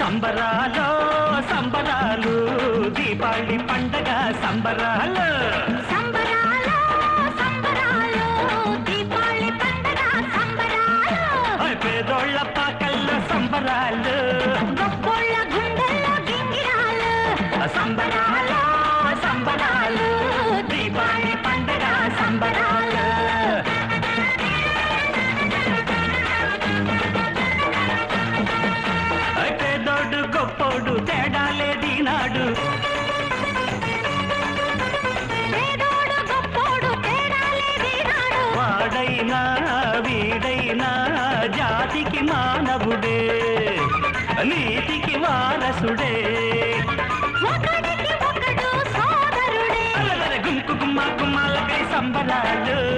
సంబరాలో సంబరాలు దీపావళి పండగ సంబరాలు. సంబరాలు సంబరాలు దీపావళి పండగ సంబరాలు. ఓయ్ పేదోళ్ళ పాకల్లో సంబరాలు. గొప్పోళ్ళ గుండెల్లో గింగిరాలు. సంబరాలు సంబరాలు. పెద్దోడు గొప్పోడు తేడా లేదినాడు. వాడైనా వీడైనా జాతికి మానవుడే నీతికి వారసుడే. గుమ్మ గుమ్మాలకై సంబరాలు.